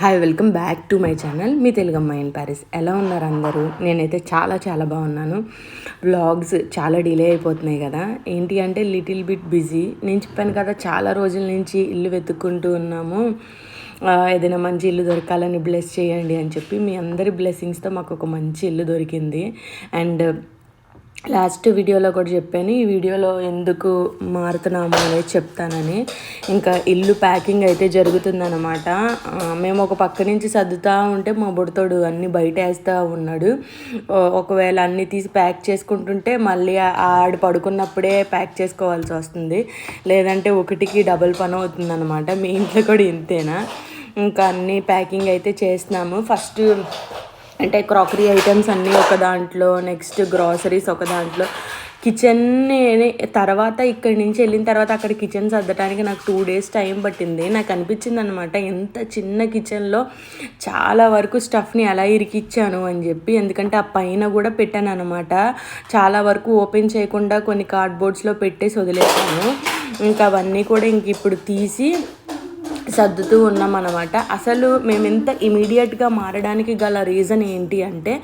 Hi welcome back to my channel మీ తెలుగు అమ్మాయి in Paris ఎలా ఉన్నారు అందరూ? నేనైతే చాలా చాలా బాగున్నాను. వ్లాగ్స్ చాలా డిలే అయిపోతున్నాయి కదా. ఏంటి అంటే లిటిల్ బిట్ బిజీ నేను చెప్పాను కదా చాలా రోజుల నుంచి ఇల్లు వెతుక్కుంటూ ఉన్నాము. ఏదైనా మంచి ఇల్లు దొరకాలని బ్లెస్ చేయండి అని చెప్పి మీ అందరి బ్లెస్సింగ్స్తో మాకు ఒక మంచి ఇల్లు దొరికింది. అండ్ లాస్ట్ వీడియోలో కూడా చెప్పాను ఈ వీడియోలో ఎందుకు మారుతున్నాము అనేది చెప్తానని. ఇంకా ఇల్లు ప్యాకింగ్ అయితే జరుగుతుందన్నమాట. మేము ఒక పక్క నుంచి సర్దుతా ఉంటే మా బుడతోడు అన్ని బయట వేస్తూ ఉన్నాడు. ఒకవేళ అన్ని తీసి ప్యాక్ చేసుకుంటుంటే మళ్ళీ ఆడు పడుకున్నప్పుడే ప్యాక్ చేసుకోవాల్సి వస్తుంది. లేదంటే ఒకటికి డబుల్ పని అవుతుందన్నమాట. మీ ఇంట్లో కూడా ఇంతేనా? ఇంకా అన్ని ప్యాకింగ్ అయితే చేస్తున్నాము. ఫస్ట్ అంటే క్రాకరీ ఐటమ్స్ అన్నీ ఒక దాంట్లో నెక్స్ట్ గ్రాసరీస్ ఒక దాంట్లో. కిచెన్ తర్వాత ఇక్కడి నుంచి వెళ్ళిన తర్వాత అక్కడ కిచెన్ సర్దడానికి నాకు టూ డేస్ టైం పట్టింది. నాకు అనిపించింది అనమాట ఎంత చిన్న కిచెన్లో చాలా వరకు స్టఫ్ని ఎలా ఇరికిచ్చాను అని చెప్పి. ఎందుకంటే ఆ పైన కూడా పెట్టాను అనమాట చాలా వరకు ఓపెన్ చేయకుండా కొన్ని కార్డ్బోర్డ్స్లో పెట్టేసి వదిలేసాను. ఇంకా అవన్నీ కూడా ఇంక ఇప్పుడు తీసి సర్దుతూ ఉన్నాం అనమాట అసలు మేము ఎంత ఇమీడియట్గా మారడానికి గల రీజన్ ఏంటి అంటే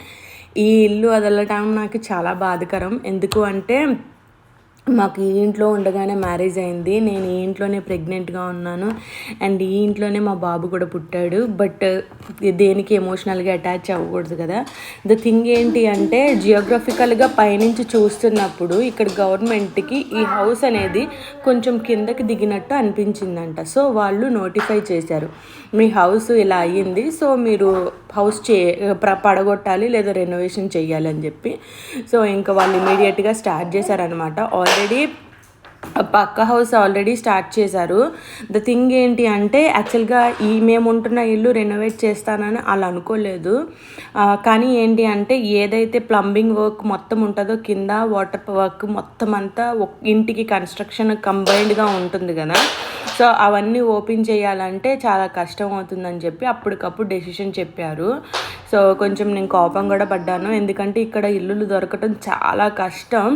ఈ ఇల్లు వదలటం నాకు చాలా బాధకరం. ఎందుకు అంటే మాకు ఈ ఇంట్లో ఉండగానే మ్యారేజ్ అయింది. నేను ఈ ఇంట్లోనే ప్రెగ్నెంట్గా ఉన్నాను. అండ్ ఈ ఇంట్లోనే మా బాబు కూడా పుట్టాడు. బట్ దేనికి ఎమోషనల్గా అటాచ్ అవ్వకూడదు కదా. ద థింగ్ ఏంటి అంటే జియోగ్రఫికల్గా పైనుంచి చూస్తున్నప్పుడు ఇక్కడ గవర్నమెంట్కి ఈ హౌస్ అనేది కొంచెం కిందకి దిగినట్టు అనిపించిందంట. సో వాళ్ళు నోటిఫై చేశారు. మీ హౌస్ ఇలా అయ్యింది. సో మీరు హౌస్ చే పడగొట్టాలి లేదా రెనోవేషన్ చేయాలి అని చెప్పి. సో ఇంకా వాళ్ళు ఇమీడియట్గా స్టార్ట్ చేశారనమాట ఆల్ ఆల్రెడీ పక్క హౌస్ ఆల్రెడీ స్టార్ట్ చేశారు. ద థింగ్ ఏంటి అంటే యాక్చువల్గా ఈ మేము ఉంటున్న ఇల్లు రెనోవేట్ చేస్తానని అలా అనుకోలేదు. కానీ ఏంటి అంటే ఏదైతే ప్లంబింగ్ వర్క్ మొత్తం ఉంటుందో కింద వాటర్ వర్క్ మొత్తం అంతా ఇంటికి కన్స్ట్రక్షన్ కంబైన్డ్గా ఉంటుంది కదా. సో అవన్నీ ఓపెన్ చేయాలంటే చాలా కష్టం అవుతుందని చెప్పి అప్పటికప్పుడు డెసిషన్ చెప్పారు. సో కొంచెం నేను కోపం కూడా పడ్డాను. ఎందుకంటే ఇక్కడ ఇల్లులు దొరకటం చాలా కష్టం.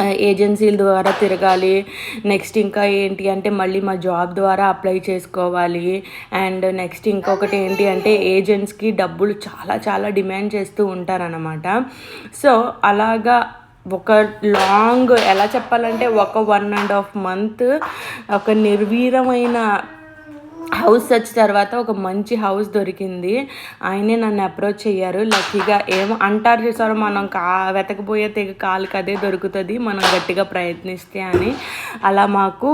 ఏజెన్సీల ద్వారా తిరగాలి. నెక్స్ట్ ఇంకా ఏంటి అంటే మళ్ళీ మా జాబ్ ద్వారా అప్లై చేసుకోవాలి. అండ్ నెక్స్ట్ ఇంకొకటి ఏంటి అంటే ఏజెంట్స్కి డబ్బులు చాలా చాలా డిమాండ్ చేస్తూ ఉంటారనమాట సో అలాగా ఒక లాంగ్ ఎలా చెప్పాలంటే ఒక వన్ అండ్ హాఫ్ మంత్ ఒక నిర్వీరమైన హౌస్ సర్చ్ తర్వాత ఒక మంచి హౌస్ దొరికింది. ఆయనే నన్ను అప్రోచ్ అయ్యారు లక్కీగా ఏమో అంటారు చూసారు మనం కా వెతకపోయే తెగ కాలుకి అదే దొరుకుతుంది. మనం గట్టిగా ప్రయత్నిస్తే అని అలా మాకు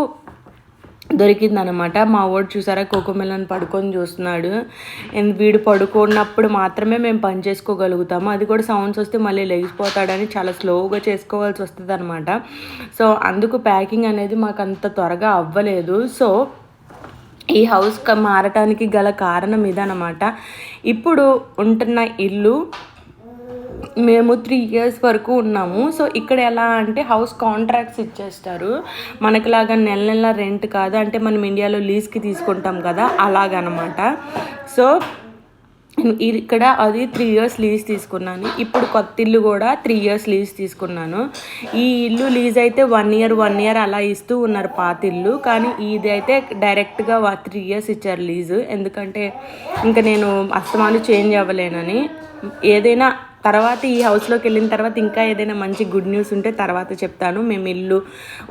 దొరికిందనమాట. మా వాడు చూసారా కోకోమెలన్ పడుకొని చూస్తున్నాడు. అండ్ వీడు పడుకున్నప్పుడు మాత్రమే మేము పని చేసుకోగలుగుతాము. అది కూడా సౌండ్స్ వస్తే మళ్ళీ లెగిసిపోతాడని చాలా స్లోగా చేసుకోవాల్సి వస్తుంది అనమాట సో అందుకు ప్యాకింగ్ అనేది మాకు అంత త్వరగా అవ్వలేదు. సో ఈ హౌస్ మారటానికి గల కారణం ఇదనమాట ఇప్పుడు ఉంటున్న ఇల్లు మేము త్రీ ఇయర్స్ వరకు ఉన్నాము. సో ఇక్కడ ఎలా అంటే హౌస్ కాంట్రాక్ట్స్ ఇచ్చేస్తారు. మనకులాగా నెల నెల రెంట్ కాదు. అంటే మనం ఇండియాలో లీజ్కి తీసుకుంటాం కదా అలాగనమాట సో ఇక్కడ అది త్రీ ఇయర్స్ లీజ్ తీసుకున్నాను. ఇప్పుడు కొత్త ఇల్లు కూడా త్రీ ఇయర్స్ లీజ్ తీసుకున్నాను. ఈ ఇల్లు లీజ్ అయితే వన్ ఇయర్ వన్ ఇయర్ అలా ఇస్తూ ఉన్నారు పాత ఇల్లు. కానీ ఇది అయితే డైరెక్ట్గా త్రీ ఇయర్స్ ఇచ్చారు లీజు ఎందుకంటే ఇంకా నేను అస్తమాలు చేంజ్ అవ్వలేనని. ఏదైనా తర్వాత ఈ హౌస్లోకి వెళ్ళిన తర్వాత ఇంకా ఏదైనా మంచి గుడ్ న్యూస్ ఉంటే తర్వాత చెప్తాను. మేము ఇల్లు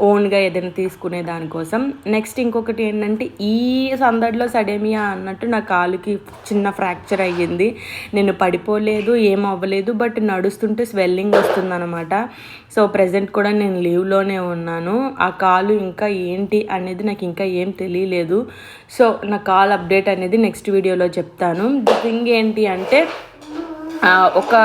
ఓన్గా ఏదైనా తీసుకునే దానికోసం నెక్స్ట్ ఇంకొకటి ఏంటంటే ఈ సందడిలో సడేమియా అన్నట్టు నా కాలుకి చిన్న ఫ్రాక్చర్ అయ్యింది. నేను పడిపోలేదు ఏం అవ్వలేదు బట్ నడుస్తుంటే స్వెల్లింగ్ వస్తుందన్నమాట. సో ప్రజెంట్ కూడా నేను లీవ్లోనే ఉన్నాను. ఆ కాలు ఇంకా ఏంటి అనేది నాకు ఇంకా ఏం తెలియలేదు. సో నా కాల్ అప్డేట్ అనేది నెక్స్ట్ వీడియోలో చెప్తాను. ది థింగ్ ఏంటి అంటే ఒక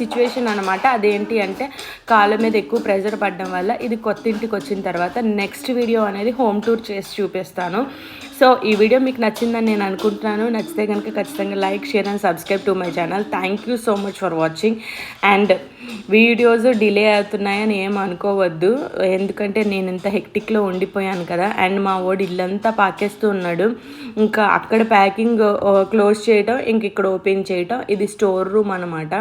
సిచ్యువేషన్ అనమాట అదేంటి అంటే కాళ్ళ మీద ఎక్కువ ప్రెజర్ పడడం వల్ల ఇది కొత్త ఇంటికి వచ్చిన తర్వాత నెక్స్ట్ వీడియో అనేది హోమ్ టూర్ చేసి చూపిస్తాను. సో ఈ వీడియో మీకు నచ్చిందని నేను అనుకుంటున్నాను. నచ్చితే కనుక ఖచ్చితంగా like share and subscribe to my channel thank you so much for watching and videos delay అవుతున్నాయని ఏం అనుకోవద్దు. ఎందుకంటే నేను ఇంత హెక్టిక్లో ఉండిపోయాను కదా. అండ్ మా వాడు ఇల్లంతా పాకేస్తూ ఉన్నాడు. ఇంకా అక్కడ ప్యాకింగ్ క్లోజ్ uh, చేయటం ఇంక ఇక్కడ ఓపెన్ చేయటం ఇది స్టోర్ రూమ్ అనమాట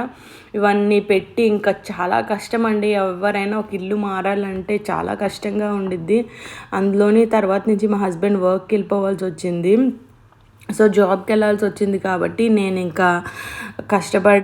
ఇవన్నీ పెట్టి ఇంకా చాలా కష్టం అండి ఎవరైనా ఒక ఇల్లు మారాలంటే చాలా కష్టంగా ఉండిద్ది. అందులోని తర్వాత నుంచి మా హస్బెండ్ వర్క్కి వెళ్ళిపోవాల్సి వచ్చింది. సో జాబ్కి వెళ్ళాల్సి వచ్చింది కాబట్టి నేను ఇంకా కష్టపడి